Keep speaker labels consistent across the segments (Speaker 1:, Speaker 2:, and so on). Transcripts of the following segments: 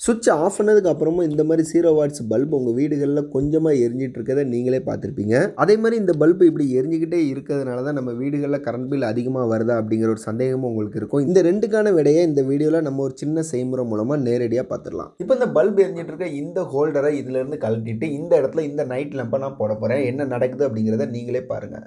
Speaker 1: சுவிட்ச் ஆஃப் பண்ணதுக்கு அப்புறமும் இந்த மாதிரி ஜீரோ வாட்ஸ் பல்ப் உங்கள் வீடுகளில் கொஞ்சமாக எரிஞ்சிட்டு இருக்கிறத நீங்களே பார்த்துருப்பீங்க. அதே மாதிரி இந்த பல்ப் இப்படி எரிஞ்சிக்கிட்டே இருக்கிறதுனால தான் நம்ம வீடுகளில் கரண்ட் பில் அதிகமாக வருதா அப்படிங்கிற ஒரு சந்தேகமும் உங்களுக்கு இருக்கும். இந்த ரெண்டுக்கான விடையை இந்த வீடியோவில் நம்ம ஒரு சின்ன செய்முறை மூலமாக நேரடியாக பார்த்துடலாம். இப்போ இந்த பல்ப் எரிஞ்சிட்டு இருக்க இந்த ஹோல்டரை இதிலேருந்து கழட்டிட்டு இந்த இடத்துல இந்த நைட் லம்பை நான் போட போகிறேன் என்ன நடக்குது அப்படிங்கிறத நீங்களே பாருங்கள்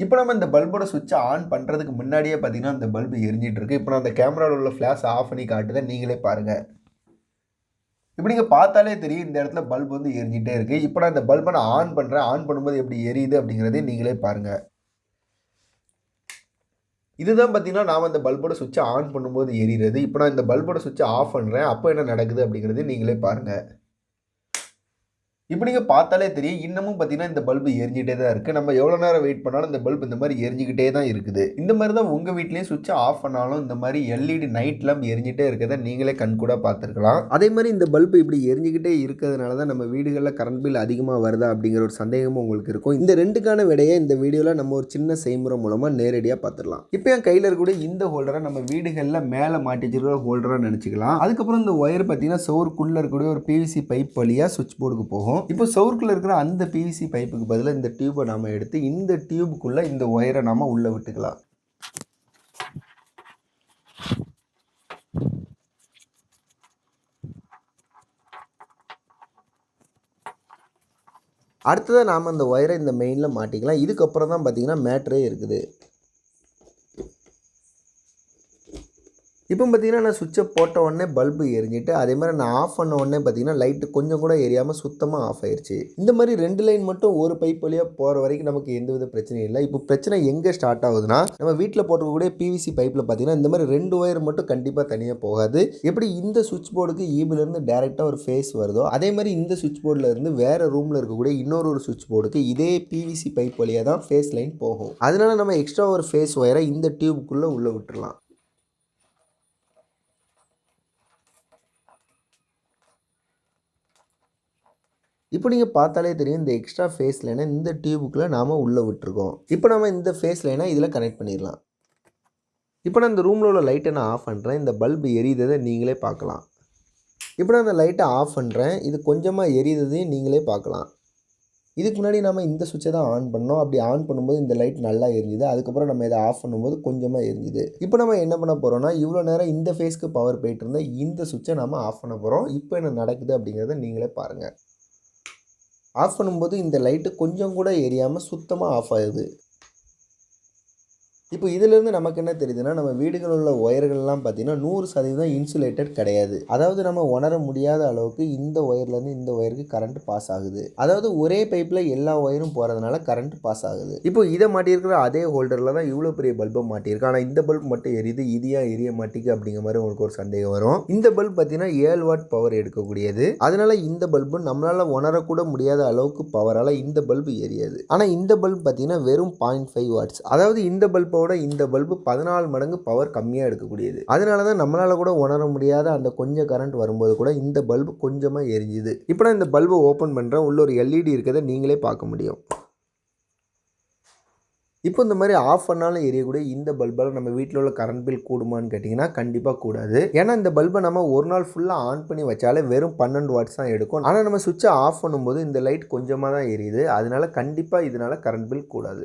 Speaker 1: இப்போ நம்ம இந்த பல்போட சுவிட்சை ஆன் பண்ணுறதுக்கு முன்னாடியே பார்த்தீங்கன்னா அந்த பல்பு எரிஞ்சிட்டு இருக்கு இப்போ நான் அந்த கேமராவில் உள்ள ஃப்ளாஷ் ஆஃப் பண்ணி காட்டுதை நீங்களே பாருங்கள் இப்போ நீங்கள் பார்த்தாலே தெரியும் இந்த இடத்துல பல்ப் வந்து எரிஞ்சிட்டே இருக்குது இப்போ நான் இந்த பல்பை நான் ஆன் பண்ணுறேன் ஆன் பண்ணும்போது எப்படி எரியுது அப்படிங்கிறதே நீங்களே பாருங்கள் இதுதான் பார்த்தீங்கன்னா நாம் அந்த பல்போட சுவிட்சை ஆன் பண்ணும்போது எரிகிறது இப்போ நான் இந்த பல்போட சுவிட்சை ஆஃப் பண்ணுறேன் அப்போ என்ன நடக்குது அப்படிங்கிறது நீங்களே பாருங்கள் இப்படிங்க பார்த்தாலே தெரியும் இன்னமும் பார்த்தீங்கன்னா இந்த பல்பு எரிஞ்சிட்டே தான் இருக்குது நம்ம எவ்வளோ நேரம் வெயிட் பண்ணாலும் இந்த பல்ப் இந்த மாதிரி எரிஞ்சிக்கிட்டே தான் இருக்குது. இந்த மாதிரி தான் உங்கள் வீட்லேயும் சுவிட்சை ஆஃப் பண்ணாலும் இந்த மாதிரி எல்இடி நைட் லேம்ப் எரிஞ்சிட்டே இருக்கிறத நீங்களே கண் கூட பார்த்துருக்கலாம். அதே மாதிரி இந்த பல்பு இப்படி எரிஞ்சிக்கிட்டே இருக்கிறதுனால தான் நம்ம வீடுகளில் கரண்ட் பில் அதிகமாக வருதா அப்படிங்கிற ஒரு சந்தேகமும் உங்களுக்கு இருக்கும். இந்த ரெண்டுக்கான விடையை இந்த வீடியோவில் நம்ம ஒரு சின்ன செய்முறை மூலமாக நேரடியாக பார்த்துடலாம். இப்போ என் கையில் இருக்கக்கூடிய இந்த ஹோல்டரை நம்ம வீடுகளில் மேலே மாட்டி வச்சிருக்கிற ஹோல்டராக நினச்சிக்கலாம். அதுக்கப்புறம் இந்த ஒயர் பார்த்தீங்கன்னா சோருக்குள்ளே இருக்கக்கூடிய ஒரு பிவிசி பைப் வழியாக சுவிட்ச் போர்டுக்கு போகும். இப்போ சவுருக்குள்ளே இருக்கிற அந்த பிவிசி பைப்புக்கு பதிலாக இந்த டியூப்பை நாம் எடுத்து இந்த டியூபுக்குள்ளே இந்த ஒயரை நாம் உள்ளே விட்டுக்கலாம். அடுத்ததாக நாம் அந்த ஒயரை இந்த மெயினில் மாட்டிக்கலாம். இதுக்கப்புறம் தான் பார்த்தீங்கன்னா மேட்ரே இருக்குது. இப்போ பார்த்தீங்கன்னா நான் சுவிட்சை போட்ட உடனே பல்பு எரிஞ்சிட்டு அதே மாதிரி நான் ஆஃப் பண்ண உடனே பார்த்தீங்கன்னா லைட்டு கொஞ்சம் கூட எரியாமல் சுத்தமாக ஆஃப் ஆயிடுச்சு இந்த மாதிரி ரெண்டு லைன் மட்டும் ஒரு பைப் வழியாக போகிற வரைக்கும் நமக்கு எந்த வித பிரச்சனையும் இல்லை. இப்போ பிரச்சனை எங்கே ஸ்டார்ட் ஆகுதுன்னா நம்ம வீட்டில் போட்டுக்கூடிய பிவிசி பைப்பில் பார்த்தீங்கன்னா இந்த மாதிரி ரெண்டு ஒயர் மட்டும் கண்டிப்பாக தனியாக போகாது. எப்படி இந்த சுவிட்ச் போர்டுக்கு ஈபிலேருந்து டேரெக்டாக ஒரு ஃபேஸ் வருதோ அதே மாதிரி இந்த சுவிட்ச் போர்டில் இருந்து வேறு ரூமில் இருக்கக்கூடிய இன்னொரு ஒரு சுவிட்ச் போர்டுக்கு இதே பிவிசி பைப் வழியாக தான் ஃபேஸ் லைன் போகும். அதனால நம்ம எக்ஸ்ட்ரா ஒரு ஃபேஸ் ஒயரை இந்த டியூபுக்குள்ளே உள்ளே விட்டுறலாம். இப்போ நீங்கள் பார்த்தாலே தெரியும் இந்த எக்ஸ்ட்ரா ஃபேஸ் லைனை இந்த டியூபுக்குள்ளே நாம் உள்ளே விட்டுருக்கோம். இப்போ நம்ம இந்த ஃபேஸ் லைனை இதில் கனெக்ட் பண்ணிடலாம். இப்போ நான் இந்த ரூமில் உள்ள லைட்டை நான் ஆஃப் பண்ணுறேன் இந்த பல்பு எரியுறதை நீங்களே பார்க்கலாம். இப்போ நான் அந்த லைட்டை ஆஃப் பண்ணுறேன் இது கொஞ்சமாக எரியுறதையும் நீங்களே பார்க்கலாம். இதுக்கு முன்னாடி நம்ம இந்த சுவிட்சை தான் ஆன் பண்ணோம். அப்படி ஆன் பண்ணும்போது இந்த லைட் நல்லா எரிஞ்சுது. அதுக்கப்புறம் நம்ம இதை ஆஃப் பண்ணும்போது கொஞ்சமாக எரிஞ்சுது. இப்போ நம்ம என்ன பண்ண போகிறோம்னா இவ்வளோ நேரம் இந்த ஃபேஸ்க்கு பவர் போயிட்டு இருந்தால் இந்த சுவிட்சை நம்ம ஆஃப் பண்ண போகிறோம் இப்போ என்ன நடக்குது அப்படிங்கிறத நீங்களே பாருங்கள் ஆஃப் பண்ணும்போது இந்த லைட்டு கொஞ்சம் கூட எரியாமல் சுத்தமாக ஆஃப் ஆகுது. இப்போ இதிலேருந்து நமக்கு என்ன தெரியுதுன்னா நம்ம வீடுகளில் உள்ள ஒயர்கள்லாம் பார்த்தீங்கன்னா நூறு சதவீதம் இன்சுலேட்டட் கிடையாது. அதாவது நம்ம உணர முடியாத அளவுக்கு இந்த ஒயர்லேருந்து இந்த ஒயருக்கு கரண்ட் பாஸ் ஆகுது. அதாவது ஒரே பைப்பில் எல்லா ஒயரும் போகிறதுனால கரண்ட் பாஸ் ஆகுது. இப்போ இதை மாட்டியிருக்கிற அதே ஹோல்டரில் தான் இவ்வளோ பெரிய பல்பை மாட்டியிருக்கு. ஆனால் இந்த பல்ப் மட்டும் எரியுது இது ஏன் எரிய மாட்டிக்கு அப்படிங்கிற மாதிரி உங்களுக்கு ஒரு சந்தேகம் வரும். இந்த பல்ப் பார்த்தீங்கன்னா ஏழு வாட் பவர் எடுக்கக்கூடியது. அதனால இந்த பல்பு நம்மளால் உணரக்கூட முடியாத அளவுக்கு பவரால் இந்த பல்பு எரியாது. ஆனால் இந்த பல்ப் பார்த்தீங்கன்னா வெறும் பாயிண்ட் ஃபைவ் வாட்ஸ் அதாவது இந்த பல்பை பல்போட இந்த பல்பு பதினாலு மடங்கு பவர் கம்மியாக எடுக்கக்கூடியது. அதனால தான் நம்மளால் கூட உணர முடியாத அந்த கொஞ்சம் கரண்ட் வரும்போது கூட இந்த பல்பு கொஞ்சமாக எரிஞ்சுது. இப்போ நான் இந்த பல்பை ஓப்பன் பண்ணுறேன் உள்ள ஒரு எல்இடி இருக்கிறத நீங்களே பார்க்க முடியும். இப்போ இந்த மாதிரி ஆஃப் பண்ணாலும் எரியக்கூடிய இந்த பல்பால் நம்ம வீட்டில் உள்ள கரண்ட் பில் கூடுமான்னு கேட்டிங்கன்னா கண்டிப்பாக கூடாது. ஏன்னா இந்த பல்பை நம்ம ஒரு நாள் ஃபுல்லாக ஆன் பண்ணி வச்சாலே வெறும் பன்னெண்டு வாட்ஸ் தான் எடுக்கும். ஆனால் நம்ம சுவிட்சை ஆஃப் பண்ணும்போது இந்த லைட் கொஞ்சமாக தான் எரியுது. அதனால கண்டிப்பாக இதனால் கரண்ட் பில் கூடாது.